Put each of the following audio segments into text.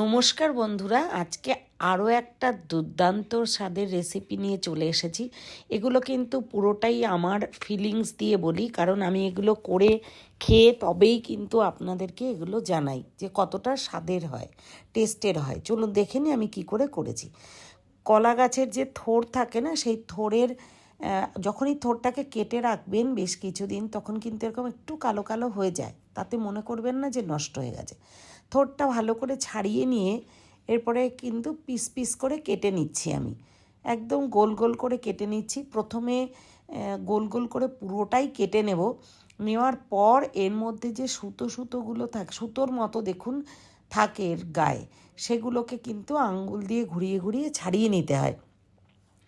নমস্কার বন্ধুরা, আজকে আরও একটা দুর্দান্ত স্বাদের রেসিপি নিয়ে চলে এসেছি। এগুলো কিন্তু পুরোটাই আমার ফিলিংস দিয়ে বলি, কারণ আমি এগুলো করে খেয়ে তবেই কিন্তু আপনাদেরকে এগুলো জানাই যে কতটা স্বাদের হয় টেস্টের হয়। চলুন দেখে নিই আমি কি করে করেছি। কলা গাছের যে থোর থাকে না, সেই থোরের যখনই থোরটাকে কেটে রাখবেন বেশ কিছুদিন, তখন কিন্তু এরকম একটু কালো কালো হয়ে যায়। তাতে মনে করবেন না যে নষ্ট হয়ে গেছে। থোরটা ভালো করে ছাড়িয়ে নিয়ে এরপরে কিন্তু পিস পিস করে কেটে নিচ্ছি আমি। একদম গোল গোল করে কেটে নিচ্ছি। প্রথমে গোল গোল করে পুরোটাই কেটে নেব। নেওয়ার পর এর মধ্যে যে সুতো সুতোগুলো থাকে, সুতোর মতো দেখুন, থাকে এর গায়ে। সেগুলোকে কিন্তু আঙ্গুল দিয়ে ঘুরিয়ে ঘুরিয়ে ছাড়িয়ে নিতে হয়।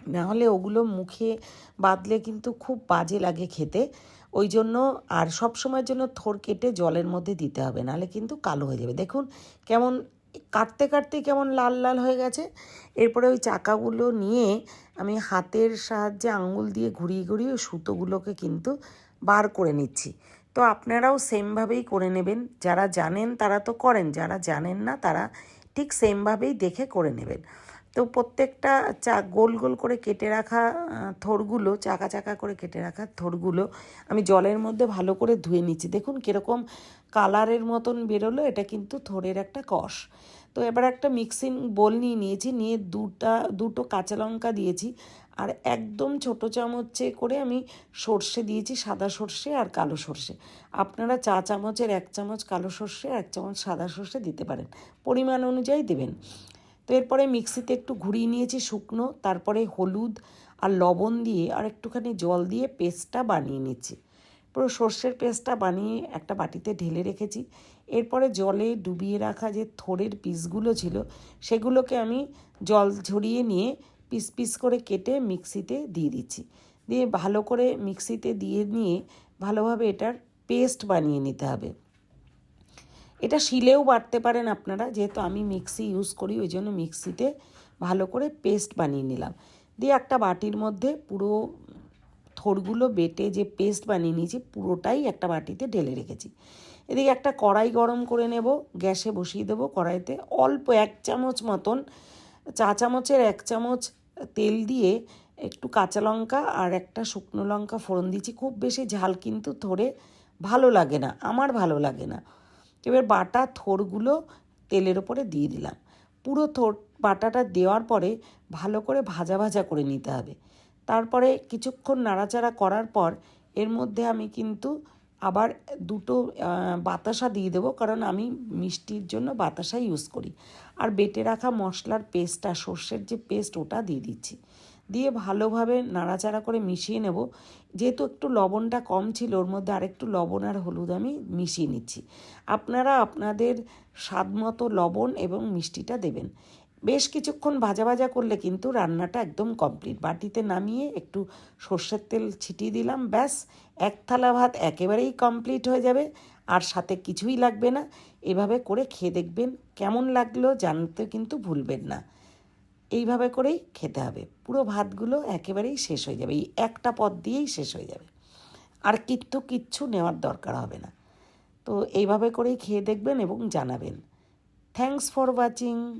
নাহলে ওগুলো মুখে বাঁধলে কিন্তু খুব বাজে লাগে খেতে। ওই জন্য আর সব সময়ের জন্য থোর কেটে জলের মধ্যে দিতে হবে, নাহলে কিন্তু কালো হয়ে যাবে। দেখুন কেমন, কাটতে কাটতে কেমন লাল লাল হয়ে গেছে। এরপরে ওই চাকাগুলো নিয়ে আমি হাতের সাহায্যে আঙুল দিয়ে ঘুরিয়ে ঘুরিয়ে ওই সুতোগুলোকে কিন্তু বার করে নিচ্ছি। তো আপনারাও সেমভাবেই করে নেবেন। যারা জানেন তারা তো করেন, যারা জানেন না তারা ঠিক সেমভাবেই দেখে করে নেবেন। তো প্রত্যেকটা চা গোল গোল করে কেটে রাখা থোরগুলো চাকা চাকা করে কেটে রাখা থোরগুলো আমি জলের মধ্যে ভালো করে ধুয়ে নিচ্ছি। দেখুন কীরকম কালারের মতন বেরোলো, এটা কিন্তু থোরের একটা কষ। তো এবার একটা মিক্সিং বোল নিয়ে নিয়েছি, নিয়ে দুটা, দুটো কাঁচা লঙ্কা দিয়েছি আর একদম ছোট চামচে করে আমি সর্ষে দিয়েছি, সাদা সর্ষে আর কালো সর্ষে। আপনারা চা চামচের এক চামচ কালো সর্ষে, এক চামচ সাদা সর্ষে দিতে পারেন। পরিমাণ অনুযায়ী দেবেন। তো এরপরে মিক্সিতে একটু ঘুরিয়ে নিয়েছি শুকনো, তারপরে হলুদ আর লবণ দিয়ে আর একটুখানি জল দিয়ে পেস্টটা বানিয়ে নিচ্ছি। পুরো সর্ষের পেস্টটা বানিয়ে একটা বাটিতে ঢেলে রেখেছি। এরপরে জলে ডুবিয়ে রাখা যে থোড়ের পিসগুলো ছিল, সেগুলোকে আমি জল ঝরিয়ে নিয়ে পিস পিস করে কেটে মিক্সিতে দিয়ে দিচ্ছি। দিয়ে ভালো করে মিক্সিতে দিয়ে নিয়ে ভালোভাবে এটার পেস্ট বানিয়ে নিতে হবে। এটা শিলেও বাটতে পারেন আপনারা, যেহেতু আমি মিক্সি ইউজ করি, ওই জন্য মিক্সিতে ভালো করে পেস্ট বানিয়ে নিলাম। দিয়ে একটা বাটির মধ্যে পুরো থোরগুলো বেটে যে পেস্ট বানিয়ে নিয়েছি, পুরোটাই একটা বাটিতে ঢেলে রেখেছি। এদিকে একটা কড়াই গরম করে নেব, গ্যাসে বসিয়ে দেবো কড়াইতে অল্প এক চামচ মতন, চা চামচের এক চামচ তেল দিয়ে একটু কাঁচা লঙ্কা আর একটা শুকনো লঙ্কা ফোড়ন দিয়েছি। খুব বেশি ঝাল কিন্তু থোড়ে ভালো লাগে না, আমার ভালো লাগে না। এবার বাটা থোরগুলো তেলের ওপরে দিয়ে দিলাম। পুরো থোর, বাটাটা দেওয়ার পরে ভালো করে ভাজা ভাজা করে নিতে হবে। তারপরে কিছুক্ষণ নাড়াচাড়া করার পর এর মধ্যে আমি কিন্তু আবার দুটো বাতাসা দিয়ে দেবো কারণ আমি মিষ্টির জন্য বাতাসা ইউজ করি। আর বেটে রাখা মশলার পেস্টটা সর্ষের যে পেস্ট ওটা দিয়ে দিচ্ছি। দিয়ে ভালোভাবে নাড়াচাড়া করে মিশিয়ে নেব। যেহেতু একটু লবণটা কম ছিল, ওর মধ্যে আরেকটু লবণ আর হলুদ আমি মিশিয়ে নিচ্ছি। আপনারা আপনাদের স্বাদ মতো লবণ এবং মিষ্টিটা দেবেন। বেশ কিছুক্ষণ ভাজা ভাজা করলে কিন্তু রান্নাটা একদম কমপ্লিট। বাটিতে নামিয়ে একটু সর্ষের তেল ছিটিয়ে দিলাম, ব্যাস। এক থালা ভাত একেবারেই কমপ্লিট হয়ে যাবে, আর সাথে কিছুই লাগবে না। এভাবে করে খেয়ে দেখবেন, কেমন লাগল জানতে কিন্তু ভুলবেন না। এইভাবে করেই খেতে হবে। পুরো ভাতগুলো একেবারেই শেষ হয়ে যাবে। এই একটা পদ দিয়েই শেষ হয়ে যাবে। আর কিচ্ছু কিচ্ছু নেওয়ার দরকার হবে না। তো এইভাবে করেই খেয়ে দেখবেন এবং জানাবেন। Thanks for watching